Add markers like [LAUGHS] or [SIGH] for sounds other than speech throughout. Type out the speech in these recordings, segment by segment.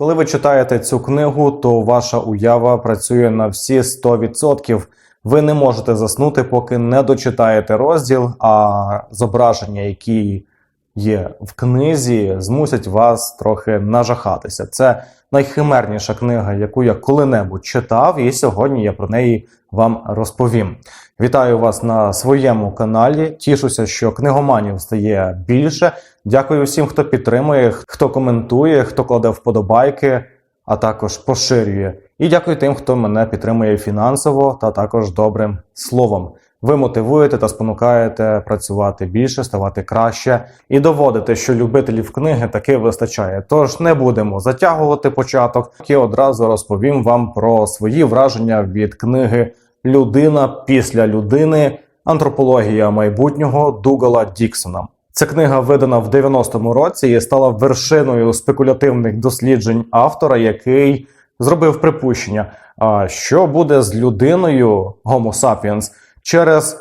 Коли ви читаєте цю книгу, то ваша уява працює на всі 100%. Ви не можете заснути, поки не дочитаєте розділ, а зображення, які є в книзі, змусять вас трохи нажахатися. Це найхимерніша книга, яку я коли-небудь читав, і сьогодні я про неї вам розповім. Вітаю вас на своєму каналі. Тішуся, що книгоманів стає більше. Дякую всім, хто підтримує, хто коментує, хто кладе вподобайки, а також поширює. І дякую тим, хто мене підтримує фінансово та також добрим словом. Ви мотивуєте та спонукаєте працювати більше, ставати краще і доводите, що любителів книги таки вистачає. Тож не будемо затягувати початок і одразу розповім вам про свої враження від книги Людина після людини. Антропологія майбутнього Дугала Діксона. Ця книга видана в 90-му році і стала вершиною спекулятивних досліджень автора, який зробив припущення, що буде з людиною Homo sapiens через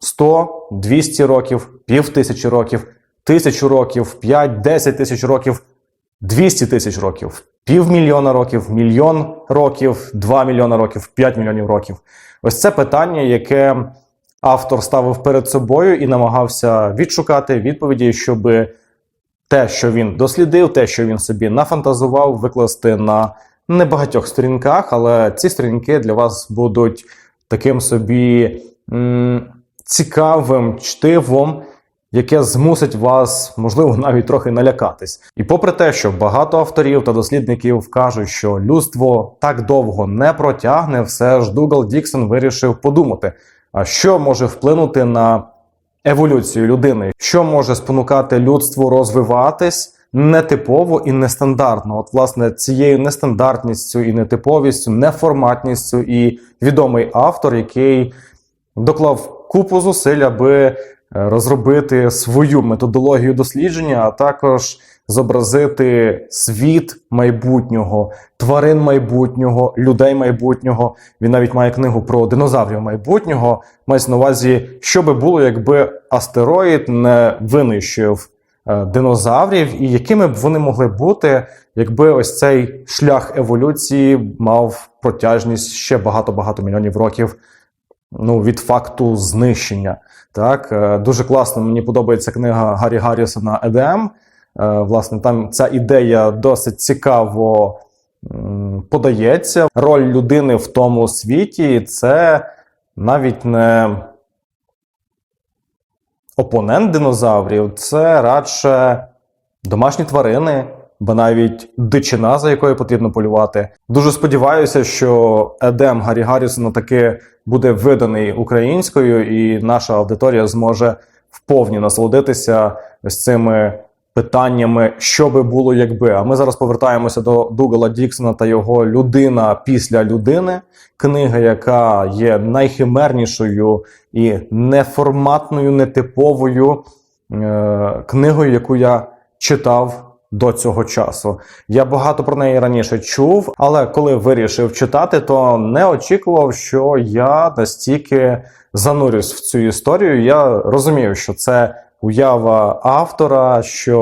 100, 200 років, пів тисячі років, тисячу років, 5, 10 тисяч років, 200 тисяч років, півмільйона років, мільйон років, 2 мільйона років, 5 мільйонів років. Ось це питання, яке автор ставив перед собою і намагався відшукати відповіді, щоб те, що він дослідив, те, що він собі нафантазував, викласти на небагатьох сторінках, але ці сторінки для вас будуть таким собі цікавим чтивом, яке змусить вас, можливо, навіть трохи налякатись. І попри те, що багато авторів та дослідників кажуть, що людство так довго не протягне, все ж Дугал Діксон вирішив подумати, а що може вплинути на еволюцію людини, що може спонукати людству розвиватись нетипово і нестандартно. От, власне, цією нестандартністю і нетиповістю, неформатністю і відомий автор, який доклав купу зусиль, аби е, розробити свою методологію дослідження, а також зобразити світ майбутнього, тварин майбутнього, людей майбутнього. Він навіть має книгу про динозаврів майбутнього. Мається на увазі, що би було, якби астероїд не винищив е, динозаврів, і якими б вони могли бути, якби ось цей шлях еволюції мав протяжність ще багато-багато мільйонів років ну, від факту знищення. Так, Е, Дуже класно, мені подобається книга Гаррі Гаррісона Едем. Е, Власне, там ця ідея досить цікаво подається. Роль людини в тому світі це навіть не опонент динозаврів, це радше домашні тварини, бо навіть дичина, за якою потрібно полювати. Дуже сподіваюся, що Едем Гаррі Гаррісона таки буде виданий українською, і наша аудиторія зможе вповні насолодитися ось цими питаннями, що би було, якби. А ми зараз повертаємося до Дугала Діксона та його людина після людини, книга, яка є найхимернішою і неформатною, нетиповою е- книгою, яку я читав. До цього часу я багато про неї раніше чув, але коли вирішив читати, то не очікував, що я настільки занурюсь в цю історію. Я розумів, що це уява автора, що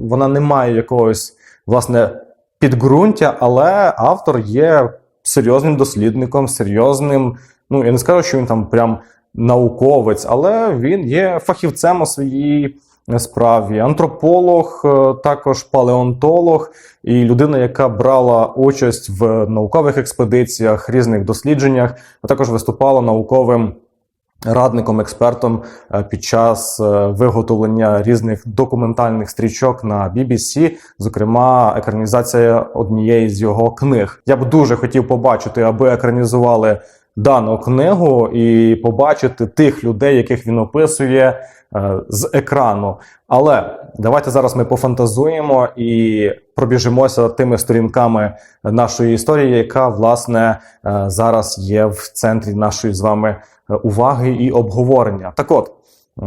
вона не має якогось власне підґрунтя, але автор є серйозним дослідником, серйозним. Ну я не скажу, що він там прям науковець, але він є фахівцем у своїй справі. Антрополог, е, також палеонтолог і людина, яка брала участь в наукових експедиціях, різних дослідженнях, а також виступала науковим. Радником, експертом е, під час е, виготовлення різних документальних стрічок на BBC, зокрема, екранізація однієї з його книг. Я б дуже хотів побачити, аби екранізували дану книгу і побачити тих людей, яких він описує е, з екрану. Але давайте зараз ми пофантазуємо і пробіжимося тими сторінками нашої історії, яка власне е, зараз є в центрі нашої з вами е, уваги і обговорення. Так от.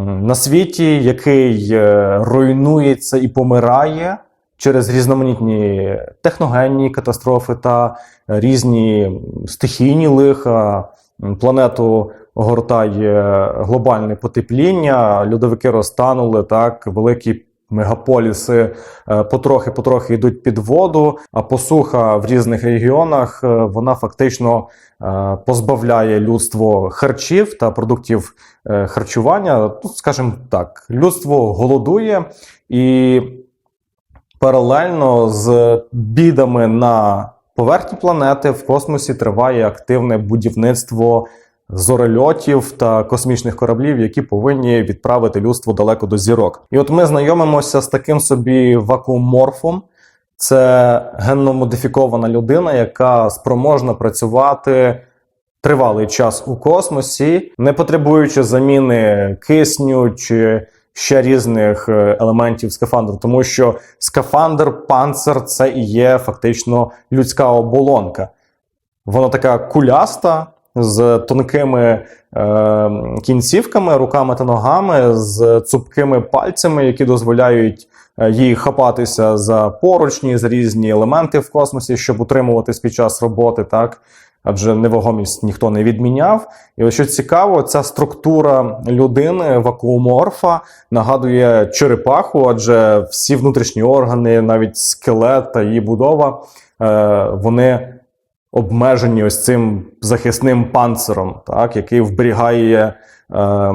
На світі, який руйнується і помирає через різноманітні техногенні катастрофи та різні стихійні лиха, планету огортає глобальне потепління, льодовики розтанули, так, великі мегаполіси е, потрохи-потрохи йдуть під воду, а посуха в різних регіонах е, вона фактично е, позбавляє людство харчів та продуктів е, харчування. Ну, скажімо так, людство голодує і паралельно з бідами на поверхні планети в космосі триває активне будівництво зорольотів та космічних кораблів, які повинні відправити людство далеко до зірок. І от ми знайомимося з таким собі вакууморфом. Це генно модифікована людина, яка спроможна працювати тривалий час у космосі, не потребуючи заміни кисню чи ще різних е, елементів скафандру, тому що скафандр, панцир це і є фактично людська оболонка. Вона така куляста з тонкими е, кінцівками, руками та ногами, з цупкими пальцями, які дозволяють е, їй хапатися за поручні, за різні елементи в космосі, щоб утримуватись під час роботи, так. Адже невагомість ніхто не відміняв. І ось що цікаво, ця структура людини, вакууморфа, нагадує черепаху, адже всі внутрішні органи, навіть скелет та її будова, е, вони обмежені ось цим захисним панциром, так, який вберігає е,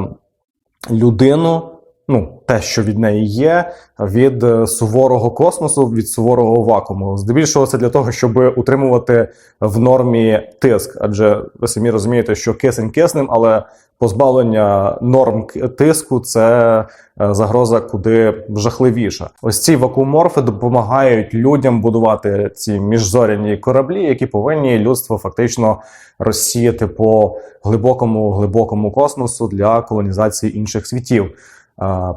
людину, ну, те, що від неї є, від е, суворого космосу, від суворого вакууму. Здебільшого це для того, щоб утримувати в нормі тиск. Адже ви самі розумієте, що кисень киснем, але позбавлення норм тиску це е, загроза куди жахливіша. Ось ці вакууморфи допомагають людям будувати ці міжзоряні кораблі, які повинні людство фактично розсіяти по глибокому глибокому космосу для колонізації інших світів.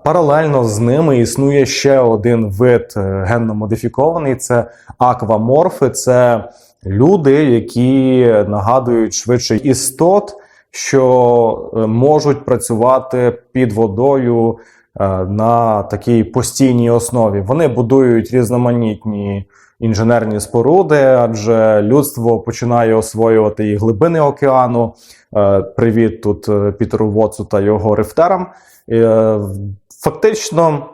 Паралельно з ними існує ще один вид е, генно модифікований це акваморфи. Це люди, які нагадують швидше істот, що е, можуть працювати під водою е, на такій постійній основі. Вони будують різноманітні інженерні споруди, адже людство починає освоювати і глибини океану. Привіт тут Пітеру Вотсу та його рифтерам. Е, Фактично,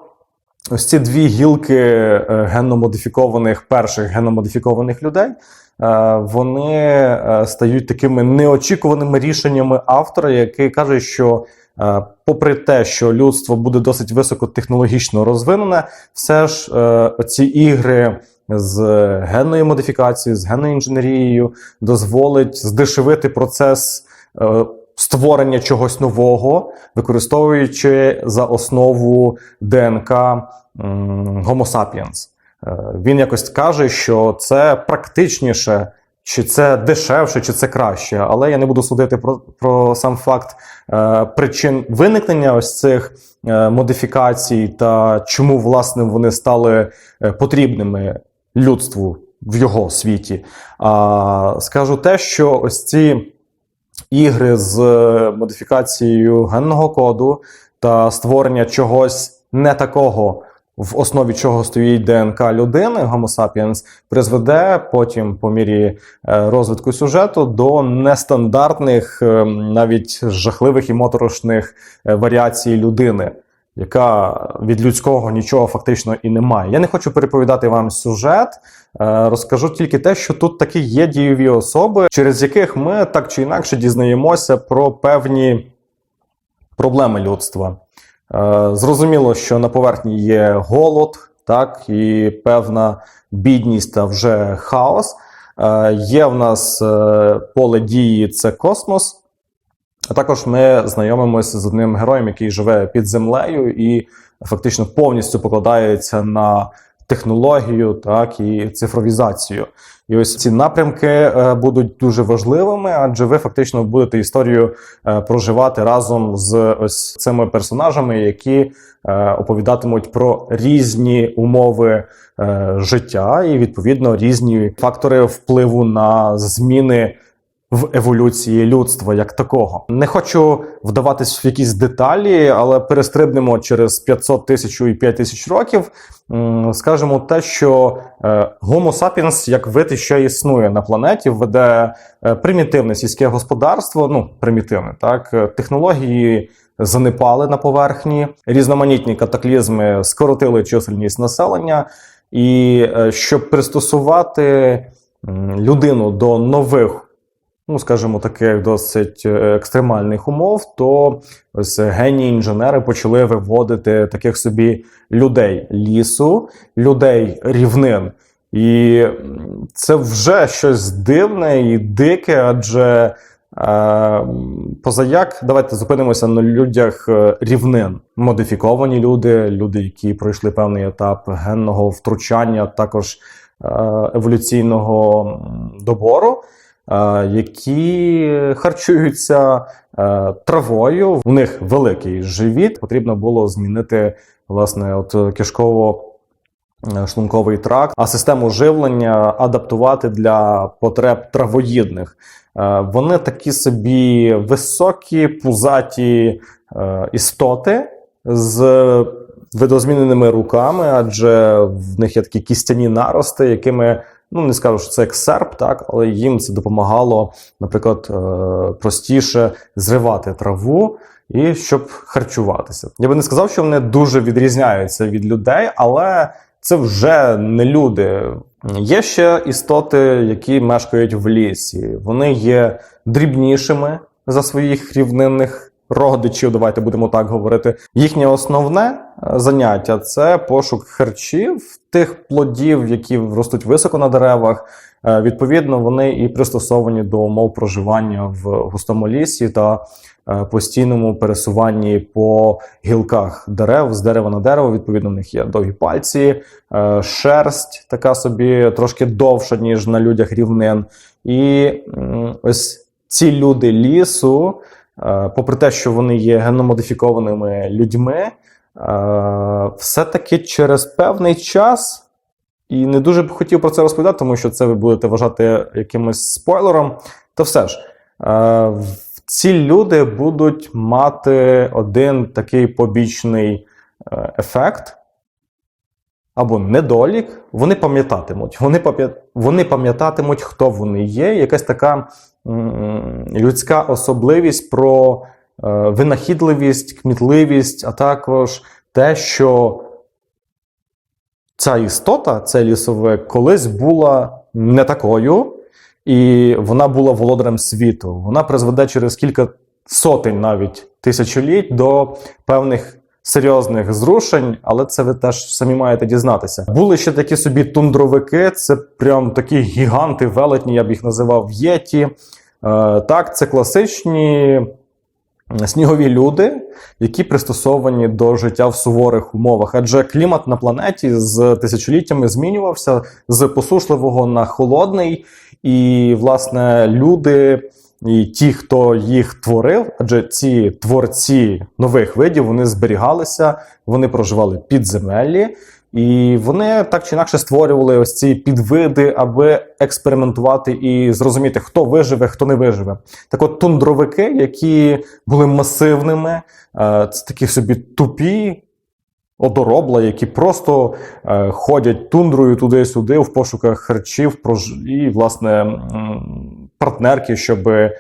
ось ці дві гілки е, генно-модифікованих перших генно-модифікованих людей. е, Вони стають такими неочікуваними рішеннями автора, який каже, що попри те, що людство буде досить високотехнологічно розвинене, все ж ці ігри з генною модифікацією, з генною інженерією дозволить здешевити процес створення чогось нового, використовуючи за основу ДНК Homo sapiens. Е, Він якось каже, що це практичніше, чи це дешевше, чи це краще. Але я не буду судити про, про сам факт е, причин виникнення ось цих е, модифікацій та чому власне вони стали е, потрібними людству в його світі. А скажу те, що ось ці ігри з е, модифікацією генного коду та створення чогось не такого, в основі чого стоїть ДНК людини, Homo sapiens, призведе потім, по мірі е, розвитку сюжету, до нестандартних, е, навіть жахливих і моторошних е, варіацій людини. Яка від людського нічого фактично і не має. Я не хочу переповідати вам сюжет, е, розкажу тільки те, що тут такі є дієві особи, через яких ми так чи інакше дізнаємося про певні проблеми людства. Е, Зрозуміло, що на поверхні є голод, так, і певна бідність та вже хаос. Е, Є в нас поле дії це космос. А також ми знайомимося з одним героєм, який живе під землею і фактично повністю покладається на технологію, так і цифровізацію. І ось ці напрямки е, будуть дуже важливими, адже ви фактично будете історію е, проживати разом з ось цими персонажами, які е, оповідатимуть про різні умови життя і відповідно різні фактори впливу на зміни в еволюції людства як такого. Не хочу вдаватись в якісь деталі, але перестрибнемо через 500 тисяч і 5 тисяч років. Скажемо те, що е, Homo sapiens як вид ще існує на планеті, веде е, примітивне сільське господарство, ну примітивне, так технології занепали на поверхні. Різноманітні катаклізми скоротили чисельність населення, і е, щоб пристосувати людину до нових ну, скажімо, таких досить е, екстремальних умов, то ось генії інженери почали виводити таких собі людей лісу, людей рівнин. І це вже щось дивне і дике, адже е, позаяк, давайте зупинимося на людях е, рівнин. Модифіковані люди, люди, які пройшли певний етап генного втручання, також е, еволюційного добору які харчуються е, травою. У них великий живіт. Потрібно було змінити власне от кишково. е, Шлунковий тракт, а систему живлення адаптувати для потреб травоїдних. Е, Вони такі собі високі, пузаті е, істоти з видозміненими руками, адже в них є такі кістяні нарости, якими ну не скажу, що це як серп, так, але їм це допомагало, наприклад, е, простіше зривати траву і щоб харчуватися. Я би не сказав, що вони дуже відрізняються від людей, але це вже не люди. Є ще істоти, які мешкають в лісі. Вони є дрібнішими за своїх рівнинних родичів. Давайте будемо так говорити. Їхнє основне заняття це пошук харчів, тих плодів, які ростуть високо на деревах. Е, Відповідно, вони і пристосовані до умов проживання в густому лісі та е, постійному пересуванні по гілках дерев з дерева на дерево. Відповідно, в них є довгі пальці, е, шерсть така собі трошки довша, ніж на людях рівнин. І ось ці люди лісу, попри те, що вони є геномодифікованими людьми, все-таки через певний час. І не дуже б хотів про це розповідати, тому що це ви будете вважати якимось спойлером. То все ж, е, ці люди будуть мати один такий побічний е, ефект або недолік. Вони пам'ятатимуть. Вони, пам'ят... вони пам'ятатимуть, хто вони є. Якась така людська особливість про е, винахідливість, кмітливість, а також те, що ця істота, це лісовик, колись була не такою, і вона була володарем світу. Вона призведе через кілька сотень навіть тисячоліть до певних серйозних зрушень, але це ви теж самі маєте дізнатися. Були ще такі собі тундровики, це прям такі гіганти, велетні, я б їх називав єті. Е, так, це класичні снігові люди, які пристосовані до життя в суворих умовах. Адже клімат на планеті з тисячоліттями змінювався з посушливого на холодний, і, власне, люди. І ті, хто їх творив, адже ці творці нових видів вони зберігалися, вони проживали підземеллі, і вони так чи інакше створювали ось ці підвиди, аби експериментувати і зрозуміти, хто виживе, хто не виживе. Так от тундровики, які були масивними, е, це такі собі тупі. Одоробла, які просто е, ходять тундрою туди-сюди в пошуках харчів і, власне, партнерки, щоб е,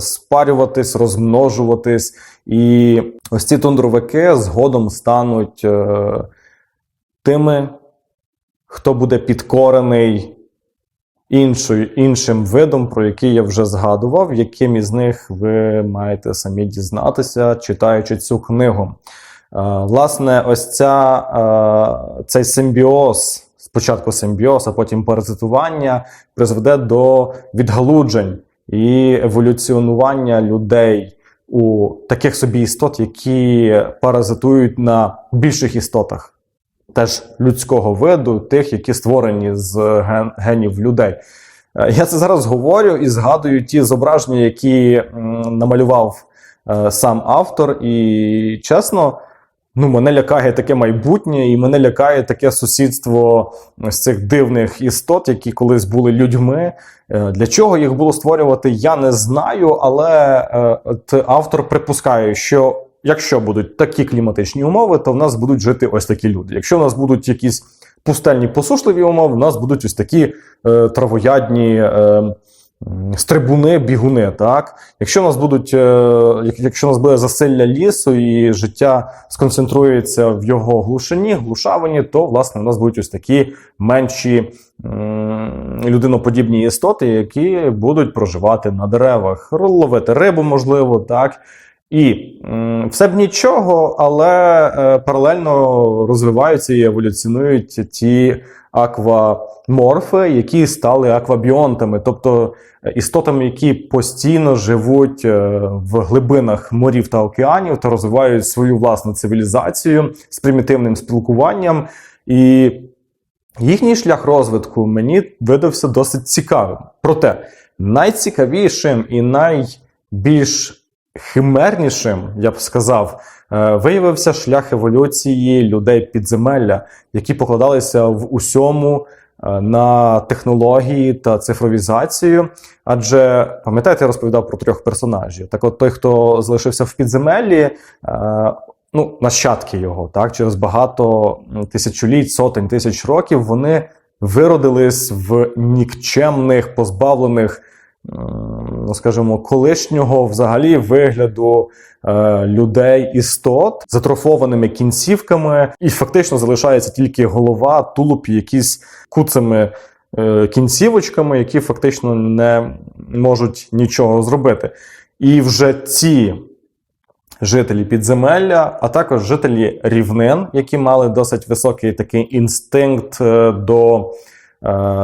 спарюватись, розмножуватись. І ось ці тундровики згодом стануть тими, хто буде підкорений іншою, іншим видом, про який я вже згадував, яким із них ви маєте самі дізнатися, читаючи цю книгу. Е, Власне, ось ця, е, цей симбіоз, спочатку симбіоз, а потім паразитування, призведе до відгалуджень і еволюціонування людей у таких собі істот, які паразитують на більших істотах, теж людського виду, тих, які створені з ген- генів людей. Е, Я це зараз говорю і згадую ті зображення, які намалював е, сам автор, і чесно. Ну, мене лякає таке майбутнє, і мене лякає таке сусідство ось цих дивних істот, які колись були людьми. Е, Для чого їх було створювати, я не знаю, але автор припускає, що якщо будуть такі кліматичні умови, то в нас будуть жити ось такі люди. Якщо в нас будуть якісь пустельні посушливі умови, в нас будуть ось такі е, травоядні. Е, стрибуни, бігуни. Так? Якщо у нас будуть, е, якщо у нас буде засилля лісу і життя сконцентрується в його глушині, глушавині, то власне у нас будуть ось такі менші людиноподібні істоти, які будуть проживати на деревах, ловити рибу, можливо, так. І все б нічого, але е, паралельно розвиваються і еволюціонують ті акваморфи, які стали аквабіонтами, тобто е, істотами, які постійно живуть е, в глибинах морів та океанів та розвивають свою власну цивілізацію з примітивним спілкуванням. І їхній шлях розвитку мені видався досить цікавим. Проте найцікавішим і найбільш химернішим, я б сказав, е, виявився шлях еволюції людей підземелля, які покладалися в усьому е, на технології та цифровізацію. Адже пам'ятаєте, я розповідав про трьох персонажів. Так, от той, хто залишився в підземеллі, е, ну, нащадки його, так, через багато м, тисячоліть, сотень тисяч років, вони виродились в нікчемних, позбавлених, ну скажімо, колишнього взагалі вигляду е, людей істот з атрофованими кінцівками, і фактично залишається тільки голова, тулуб, якісь куцими е, кінцівочками, які фактично не можуть нічого зробити. І вже ці жителі підземелля, а також жителі рівнин, які мали досить високий такий інстинкт е, до е,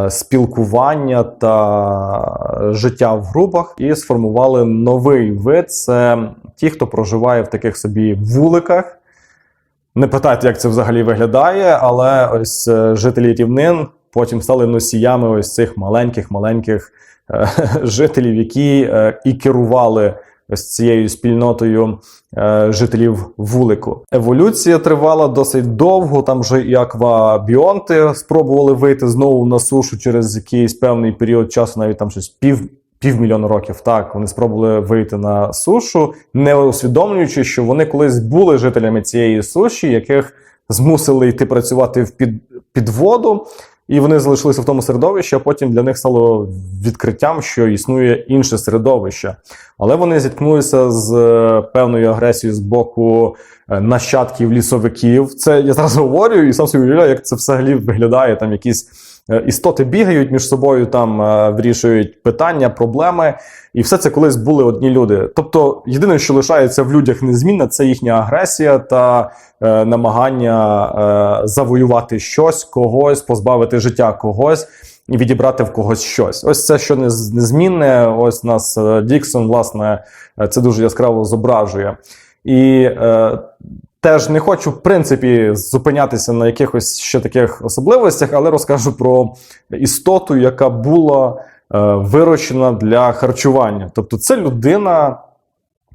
спілкування та життя в групах, і сформували новий вид. Це ті, хто проживає в таких собі вуликах. Не питайте, як це взагалі виглядає, але ось е, жителі рівнин потім стали носіями ось цих маленьких-маленьких е, [LAUGHS] жителів, які е, і керували ось цією спільнотою е, жителів вулику. Еволюція тривала досить довго. Там вже і аквабіонти спробували вийти знову на сушу через якийсь певний період часу, навіть там щось пів. Півмільйона років так вони спробували вийти на сушу, не усвідомлюючи, що вони колись були жителями цієї суші, яких змусили йти працювати в під, під воду, і вони залишилися в тому середовищі, а потім для них стало відкриттям, що існує інше середовище. Але вони зіткнулися з е, певною агресією з боку е, нащадків лісовиків. Це я зараз говорю і сам собі уявляю, як це взагалі виглядає. Там якісь істоти бігають між собою, там е, вирішують питання, проблеми. І все це колись були одні люди. Тобто, єдине, що лишається в людях незмінне, це їхня агресія та е, намагання е, завоювати щось, когось, позбавити життя когось і відібрати в когось щось. Ось це, що незмінне. Ось нас е, Діксон, власне, е, це дуже яскраво зображує. І е, теж не хочу, в принципі, зупинятися на якихось ще таких особливостях, але розкажу про істоту, яка була е, вирощена для харчування. Тобто, це людина,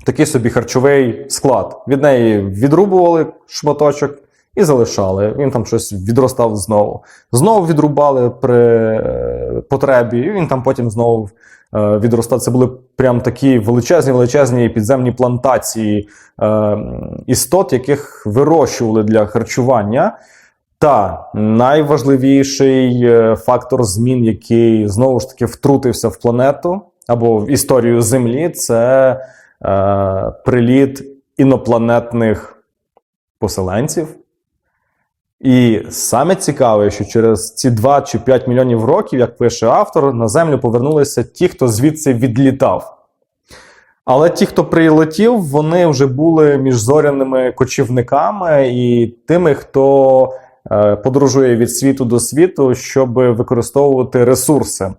такий собі харчовий склад. Від неї відрубували шматочок і залишали. Він там щось відростав знову. Знову відрубали при е, потребі, і він там потім знову е, відростав. Це були прям такі величезні, величезні підземні плантації е, істот, яких вирощували для харчування. Та найважливіший е, фактор змін, який знову ж таки втрутився в планету або в історію Землі, це е, приліт інопланетних поселенців. І саме цікаве, що через ці 2 чи 5 мільйонів років, як пише автор, на Землю повернулися ті, хто звідси відлітав. Але ті, хто прилетів, вони вже були міжзоряними кочівниками і тими, хто е, подорожує від світу до світу, щоб використовувати ресурси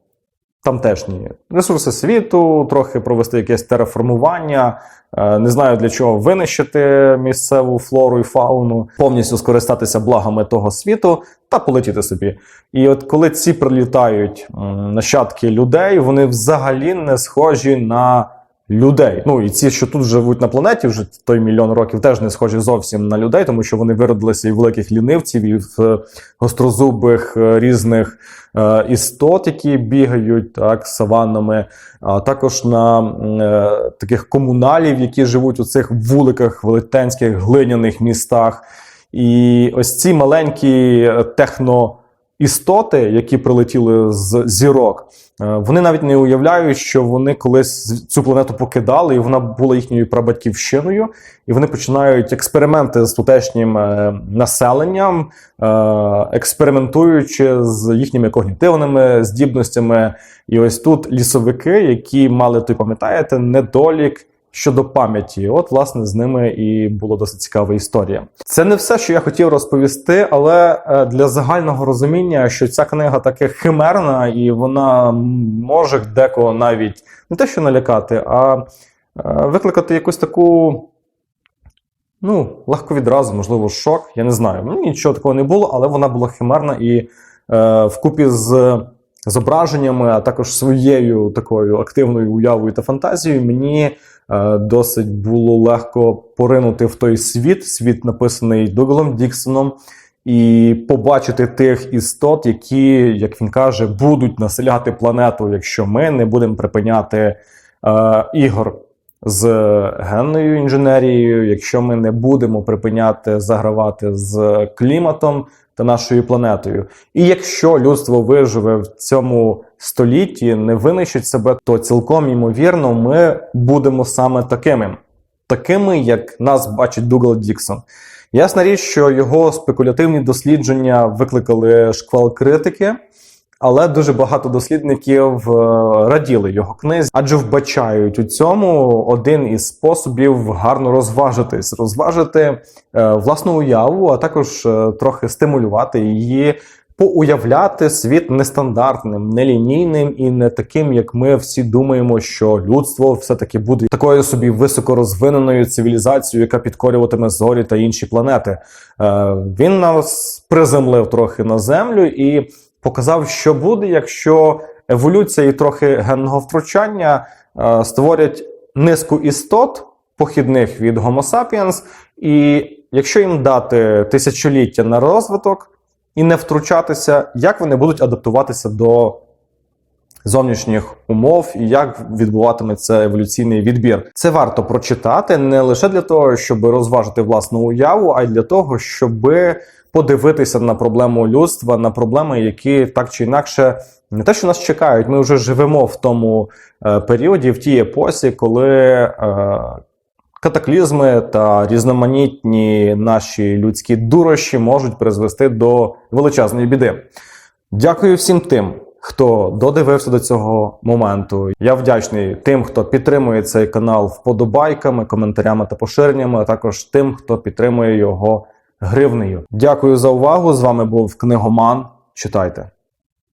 тамтешні ресурси світу, трохи провести якесь тереформування. Е, Не знаю для чого винищити місцеву флору і фауну, повністю скористатися благами того світу та полетіти собі. І от коли ці прилітають нащадки людей, вони взагалі не схожі на людей. Ну і ці, що тут живуть на планеті, вже той мільйон років, теж не схожі зовсім на людей, тому що вони виродилися і великих лінивців, і в е, гострозубих е, різних е, істот, які бігають так саваннами, а також на таких комуналів, які живуть у цих вуликах, велетенських глиняних містах. І ось ці маленькі техно. Істоти, які прилетіли з зірок, е, вони навіть не уявляють, що вони колись цю планету покидали, і вона була їхньою прабатьківщиною, і вони починають експерименти з тутешнім е, населенням, е, експериментуючи з їхніми когнітивними здібностями. І ось тут лісовики, які мали, той пам'ятаєте, недолік щодо пам'яті. От, власне, з ними і була досить цікава історія. Це не все, що я хотів розповісти, але е, для загального розуміння, що ця книга таки химерна, і вона може декого навіть не те, що налякати, а е, викликати якусь таку. Ну, легко відразу, можливо, шок. Я не знаю. Ну, нічого такого не було, але вона була химерна і е, вкупі з зображеннями, а також своєю такою активною уявою та фантазією, мені досить було легко поринути в той світ, світ написаний Дугалом Діксоном, і побачити тих істот, які, як він каже, будуть населяти планету, якщо ми не будемо припиняти е, ігор з генною інженерією, якщо ми не будемо припиняти загравати з кліматом та нашою планетою. І якщо людство виживе в цьому столітті, не винищить себе, то цілком ймовірно ми будемо саме такими, такими, як нас бачить Дугал Діксон. Ясна річ, що його спекулятивні дослідження викликали шквал критики. Але дуже багато дослідників е, раділи його книзі, адже вбачають у цьому один із способів гарно розважитись, розважити е, власну уяву, а також е, трохи стимулювати її, поуявляти світ нестандартним, нелінійним і не таким, як ми всі думаємо, що людство все-таки буде такою собі високорозвиненою цивілізацією, яка підкорюватиме зорі та інші планети. Він нас приземлив трохи на землю і показав, що буде, якщо еволюція і трохи генного втручання е, створять низку істот, похідних від Homo sapiens, і якщо їм дати тисячоліття на розвиток і не втручатися, як вони будуть адаптуватися до зовнішніх умов і як відбуватиметься еволюційний відбір. Це варто прочитати не лише для того, щоб розважити власну уяву, а й для того, щоб подивитися на проблему людства, на проблеми, які так чи інакше не те, що нас чекають. Ми вже живемо в тому е, періоді, в тій епосі, коли. Е, Катаклізми та різноманітні наші людські дурощі можуть призвести до величезної біди. Дякую всім тим, хто додивився до цього моменту. Я вдячний тим, хто підтримує цей канал вподобайками, коментарями та поширеннями, а також тим, хто підтримує його гривнею. Дякую за увагу. З вами був книгоман. Читайте.